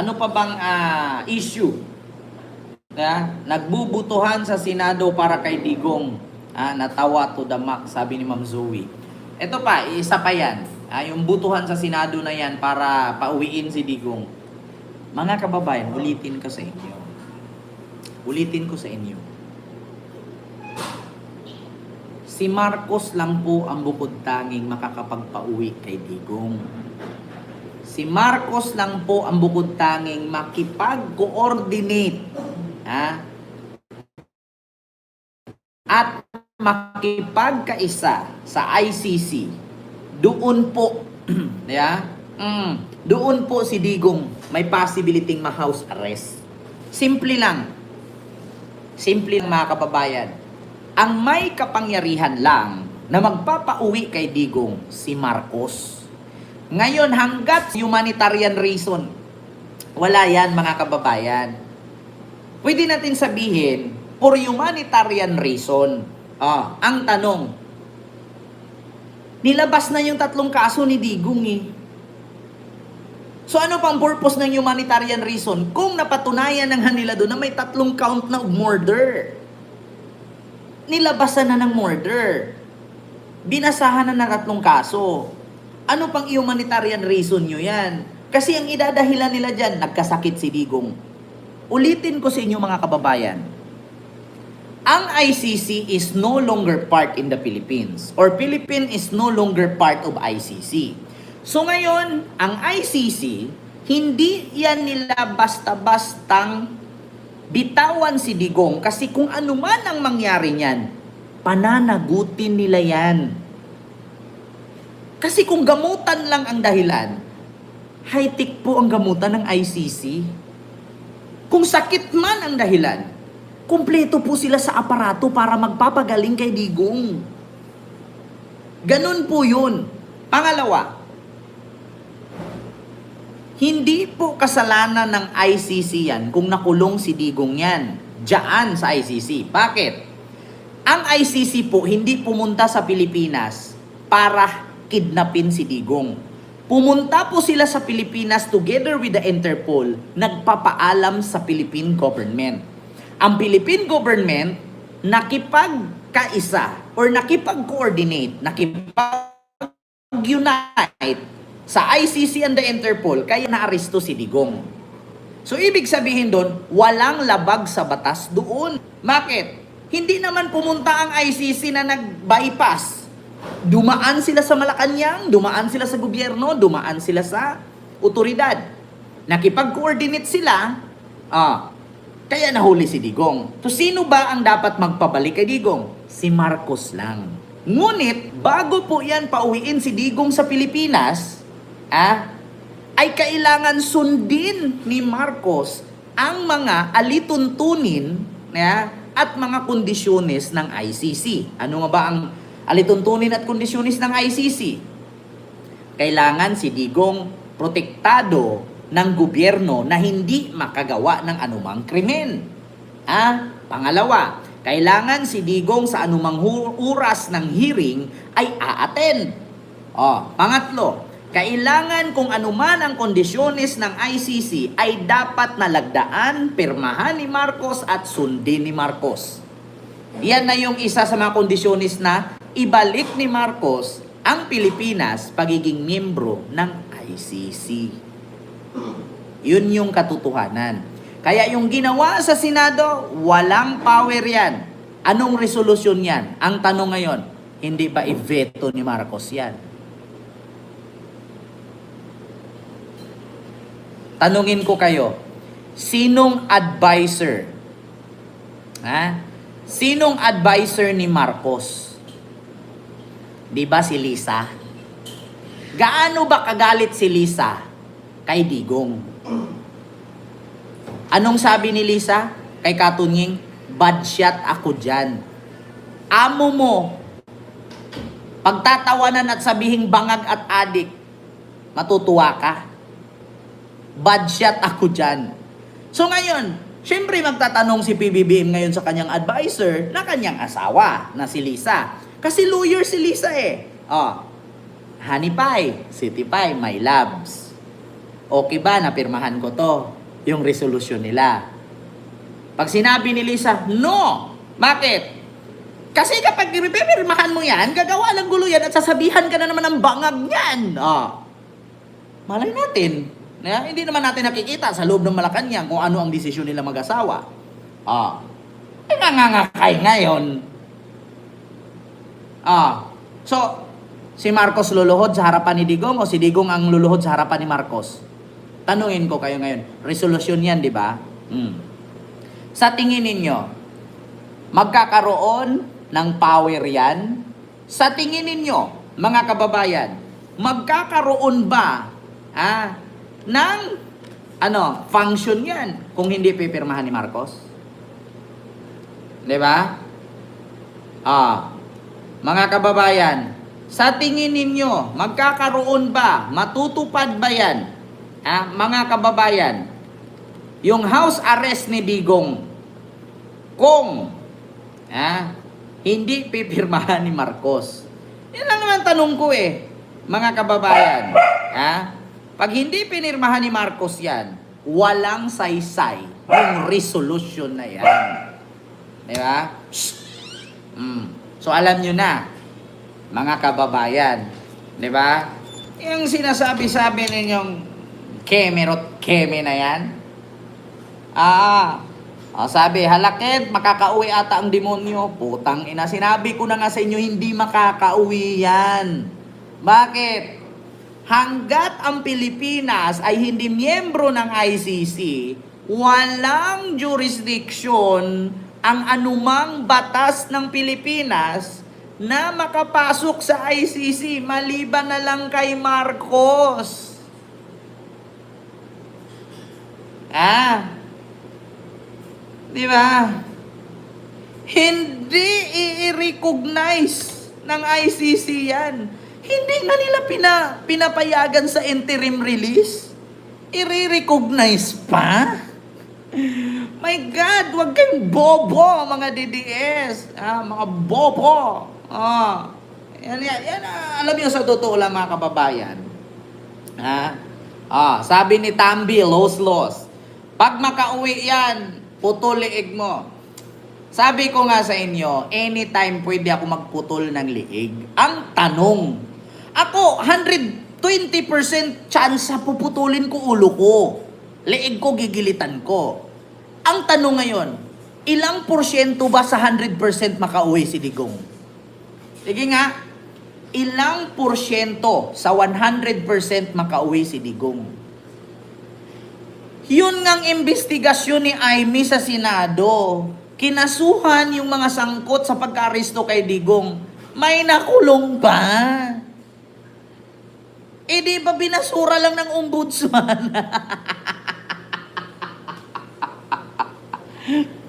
Ano pa bang ah, issue? Yeah? Nagbubutuhan sa Senado para kay Digong. Ah, natawa to the max, sabi ni Ma'am Zoe. Ito pa, isa pa yan. Ah, yung butuhan sa Senado na yan para pauwiin si Digong. Mga kababayan, ulitin ko sa inyo. Ulitin ko sa inyo. Si Marcos lang po ang bukod tanging makakapagpauwi kay Digong. Si Marcos lang po ang bukod tanging makipag-coordinate ha? at makipagkaisa sa ICC. Doon po, yeah? mm, doon po si Digong may possibility ma-house arrest. Simple lang. Simple lang mga kababayan. Ang may kapangyarihan lang na magpapauwi kay Digong si Marcos. Ngayon, hanggat humanitarian reason, wala yan mga kababayan. Pwede natin sabihin, for humanitarian reason, ah, ang tanong, nilabas na yung tatlong kaso ni Digong eh. So ano pang purpose ng humanitarian reason kung napatunayan ng Hanila doon na may tatlong count na murder? Nilabasan na ng murder. Binasahan na ng tatlong kaso. Ano pang humanitarian reason nyo yan? Kasi ang idadahilan nila dyan, nagkasakit si Digong. Ulitin ko sa inyo mga kababayan. Ang ICC is no longer part in the Philippines or Philippines is no longer part of ICC. So ngayon, ang ICC, hindi yan nila basta-bastang bitawan si Digong kasi kung ano man ang mangyari niyan, pananagutin nila yan. Kasi kung gamutan lang ang dahilan, high-tech po ang gamutan ng ICC. Kung sakit man ang dahilan, kumpleto po sila sa aparato para magpapagaling kay Digong. Ganun po yun. Pangalawa, hindi po kasalanan ng ICC yan kung nakulong si Digong yan. Diyan sa ICC. Bakit? Ang ICC po hindi pumunta sa Pilipinas para kidnapin si Digong. Pumunta po sila sa Pilipinas together with the Interpol, nagpapaalam sa Philippine government. Ang Philippine government nakipagkaisa or nakipag-coordinate, nakipag-unite sa ICC and the Interpol, kaya naaresto si Digong. So, ibig sabihin doon, walang labag sa batas doon. Bakit? Hindi naman pumunta ang ICC na nag-bypass. Dumaan sila sa Malacanang, dumaan sila sa gobyerno, dumaan sila sa otoridad. Nakipag-coordinate sila, ah, kaya nahuli si Digong. So, sino ba ang dapat magpabalik kay Digong? Si Marcos lang. Ngunit, bago po yan pauwiin si Digong sa Pilipinas, ah, ay kailangan sundin ni Marcos ang mga alituntunin na, at mga kondisyones ng ICC. Ano nga ba ang alituntunin at kondisyones ng ICC? Kailangan si Digong protektado ng gobyerno na hindi makagawa ng anumang krimen. Ah, pangalawa, kailangan si Digong sa anumang oras ng hearing ay aattend. Oh, pangatlo, kailangan kung anuman ang kondisyones ng ICC ay dapat nalagdaan, pirmahan ni Marcos at sundin ni Marcos. Yan na yung isa sa mga kondisyones na ibalik ni Marcos ang Pilipinas pagiging miyembro ng ICC. Yun yung katotohanan. Kaya yung ginawa sa Senado, walang power yan. Anong resolusyon yan? Ang tanong ngayon, hindi ba i-veto ni Marcos yan? Tanungin ko kayo, sinong advisor? Ha? Sinong advisor ni Marcos? Di ba si Lisa? Gaano ba kagalit si Lisa kay Digong? Anong sabi ni Lisa kay Katunying? Bad shot ako dyan. Amo mo, pagtatawanan at sabihing bangag at adik, matutuwa ka. Bad shot ako dyan. So ngayon, syempre magtatanong si PBBM ngayon sa kanyang advisor na kanyang asawa na si Lisa. Kasi lawyer si Lisa eh. Oh, Honey Pie, City Pie, my loves. okay ba na pirmahan ko to? Yung resolution nila. Pag sinabi ni Lisa, no! Bakit? Kasi kapag pirmahan mo yan, gagawa lang gulo yan at sasabihan ka na naman ng bangag niyan. Oh. Malay natin. Na, hindi naman natin nakikita sa loob ng Malacanang kung ano ang desisyon nila mag-asawa. Ah. Eh, nangangakay ngayon. Ah. So, si Marcos luluhod sa harapan ni Digong o si Digong ang luluhod sa harapan ni Marcos? Tanungin ko kayo ngayon. Resolusyon yan, di ba? Hmm. Sa tingin ninyo, magkakaroon ng power yan? Sa tingin ninyo, mga kababayan, magkakaroon ba ah, ng ano, function yan kung hindi pipirmahan ni Marcos? Di ba? Ah, mga kababayan, sa tingin ninyo, magkakaroon ba, matutupad ba yan, ah, mga kababayan, yung house arrest ni Digong, kung ah, hindi pipirmahan ni Marcos. Yan lang naman tanong ko eh, mga kababayan. Ah, pag hindi pinirmahan ni Marcos yan, walang saysay yung resolution na yan. Di ba? Mm. So alam nyo na, mga kababayan, di ba? Yung sinasabi-sabi ninyong kemerot keme na yan. Ah, ah, sabi, halakit, makakauwi ata ang demonyo. Putang ina, sinabi ko na nga sa inyo, hindi makakauwi yan. Bakit? Hanggat ang Pilipinas ay hindi miyembro ng ICC, walang jurisdiction ang anumang batas ng Pilipinas na makapasok sa ICC maliban na lang kay Marcos. Ah. Di ba? Hindi i-recognize ng ICC yan. Hindi nga nila pina, pinapayagan sa interim release. I-recognize pa? My God, wag kayong bobo, mga DDS. Ah, mga bobo. Ah. Yan, yan, yan, ah, alam niyo sa totoo lang mga kababayan. Ha? Ah, sabi ni Tambi, los los. Pag makauwi yan, putol liig mo. Sabi ko nga sa inyo, anytime pwede ako magputol ng liig. Ang tanong, ako 120% chance sa puputulin ko ulo ko. Liig ko gigilitan ko. Ang tanong ngayon, ilang porsyento ba sa 100% makauwi si Digong? Sige nga, ilang porsyento sa 100% makauwi si Digong? Yun ngang investigasyon ni Aimee sa Senado. Kinasuhan yung mga sangkot sa pagka-aresto kay Digong. May nakulong pa. Eh di ba binasura lang ng ombudsman?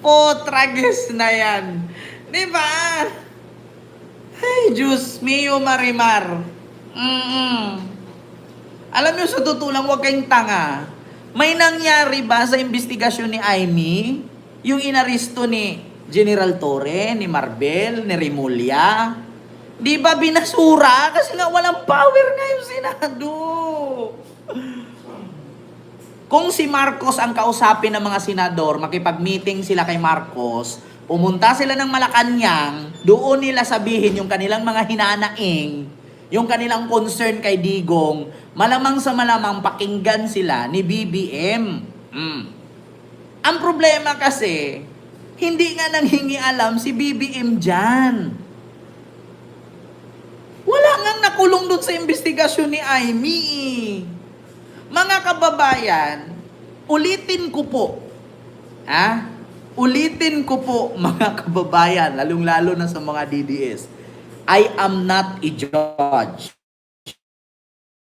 Potrages na yan. Di ba? Ay, Diyos mio marimar. Mm-mm. Alam niyo sa totoo lang, huwag kayong tanga. May nangyari ba sa investigasyon ni Aimee? Yung inaristo ni General Torre, ni Marbel, ni Remulla? Di ba binasura? Kasi nga walang power nga yung Senado. Kung si Marcos ang kausapin ng mga senador, makipag-meeting sila kay Marcos, pumunta sila ng Malacanang, doon nila sabihin yung kanilang mga hinanaing, yung kanilang concern kay Digong, malamang sa malamang pakinggan sila ni BBM. Mm. Ang problema kasi, hindi nga nanghingi alam si BBM dyan. Wala nga nakulong doon sa investigasyon ni Aimee. Mga kababayan, ulitin ko po, ha? Ulitin ko po, mga kababayan, lalong-lalo na sa mga DDS, I am not a judge.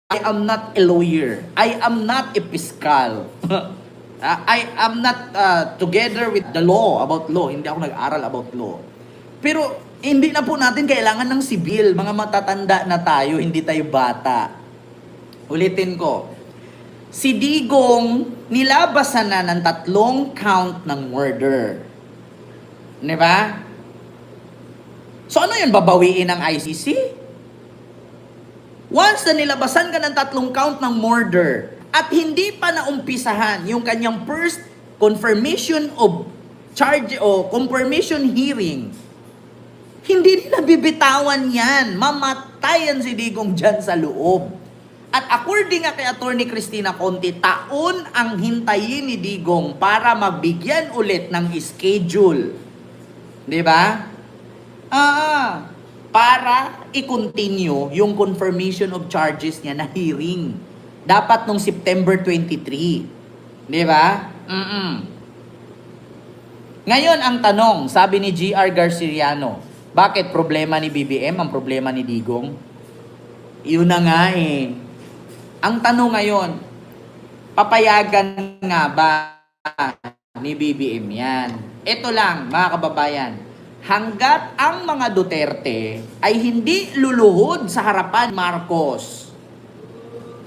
I am not a lawyer. I am not a fiscal. Ah, I am not uh, together with the law, about law. Hindi ako nag-aral about law. Pero hindi na po natin kailangan ng sibil. Mga matatanda na tayo, hindi tayo bata. Ulitin ko. Si Digong nilabasan na ng tatlong count ng murder. Di ba? So ano yun, babawiin ng ICC? Once na nilabasan ka ng tatlong count ng murder, at hindi pa naumpisahan yung kanyang first confirmation of charge o confirmation hearing, hindi nila bibitawan yan. Mamatayan si Digong dyan sa loob. At according nga kay Attorney Cristina Conti, taon ang hintayin ni Digong para magbigyan ulit ng schedule. Di ba? Ah, para i-continue yung confirmation of charges niya na hearing. Dapat nung September 23. Di ba? Mm-mm. Ngayon ang tanong, sabi ni GR Garciriano, bakit problema ni BBM ang problema ni Digong? Yun na nga eh. Ang tanong ngayon, papayagan nga ba ni BBM yan? Ito lang, mga kababayan. Hanggat ang mga Duterte ay hindi luluhod sa harapan Marcos,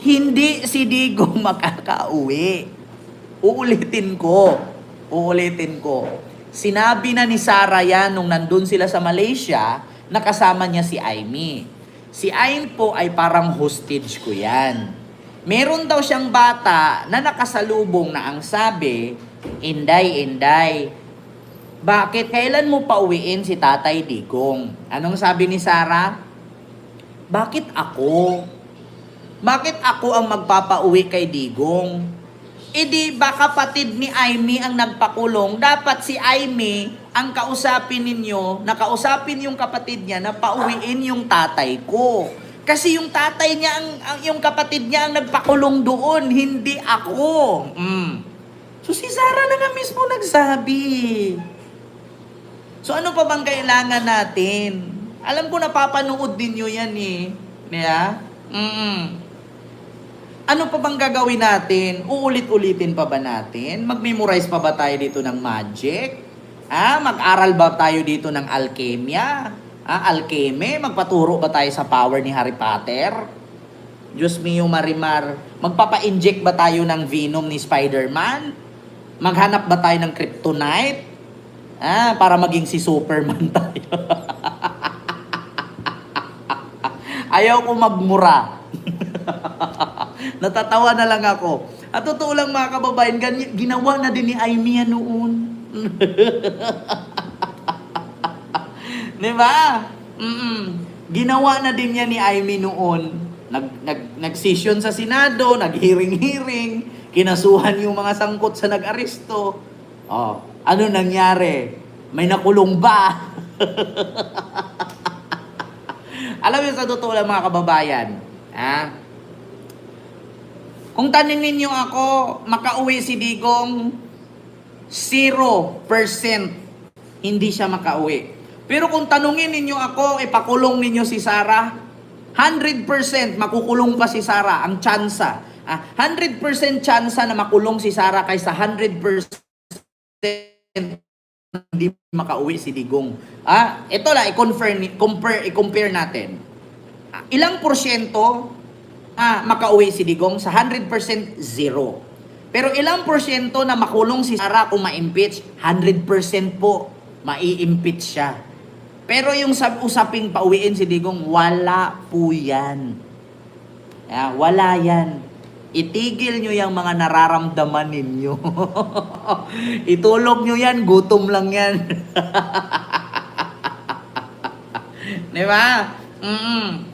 hindi si Digong makakauwi. Uulitin ko. Uulitin ko. Sinabi na ni Sarah yan nung nandun sila sa Malaysia, nakasama niya si Aimee. Si Aim po ay parang hostage ko yan. Meron daw siyang bata na nakasalubong na ang sabi, Inday, Inday, bakit kailan mo pauwiin si Tatay Digong? Anong sabi ni Sarah? Bakit ako? Bakit ako ang magpapauwi kay Digong? E di ba kapatid ni Aimee ang nagpakulong? Dapat si Aimee ang kausapin ninyo, nakausapin yung kapatid niya na pauwiin yung tatay ko. Kasi yung tatay niya, ang, ang- yung kapatid niya ang nagpakulong doon, hindi ako. Mm. So si Sarah na nga mismo nagsabi. So ano pa bang kailangan natin? Alam ko napapanood din nyo yan eh. Yeah? Mm ano pa bang gagawin natin? Uulit-ulitin pa ba natin? Mag-memorize pa ba tayo dito ng magic? Ah, mag-aral ba tayo dito ng alkemia? Ah, alkeme? Magpaturo ba tayo sa power ni Harry Potter? Diyos mio marimar. Magpapa-inject ba tayo ng venom ni Spider-Man? Maghanap ba tayo ng kryptonite? Ah, para maging si Superman tayo. Ayaw ko magmura. Natatawa na lang ako. At totoo lang mga kababayan, ginawa na din ni Aimee noon. Di ba? Mm-mm. Ginawa na din yan ni Aimee noon. Nag, nag, nag-session sa Senado, nag-hearing-hearing, kinasuhan yung mga sangkot sa nag-aresto. Oh, ano nangyari? May nakulong ba? Alam mo sa totoo lang mga kababayan, ha? Kung taningin niyo ako, makauwi si Digong, 0% hindi siya makauwi. Pero kung tanungin ninyo ako, ipakulong ninyo si Sarah, 100% makukulong pa si Sarah, ang tsansa. Ah, 100% tsansa na makulong si Sarah kaysa 100% hindi makauwi si Digong. Ah, ito lang, i-compare, compare, i-compare natin. Ah, ilang porsyento ah, makauwi si Digong sa 100% zero. Pero ilang porsyento na makulong si Sara kung ma-impeach? 100% po mai-impeach siya. Pero yung sa usaping pauwiin si Digong, wala po yan. Ah, wala yan. Itigil nyo yung mga nararamdaman ninyo. Itulog nyo yan, gutom lang yan. Di ba? Mm-mm.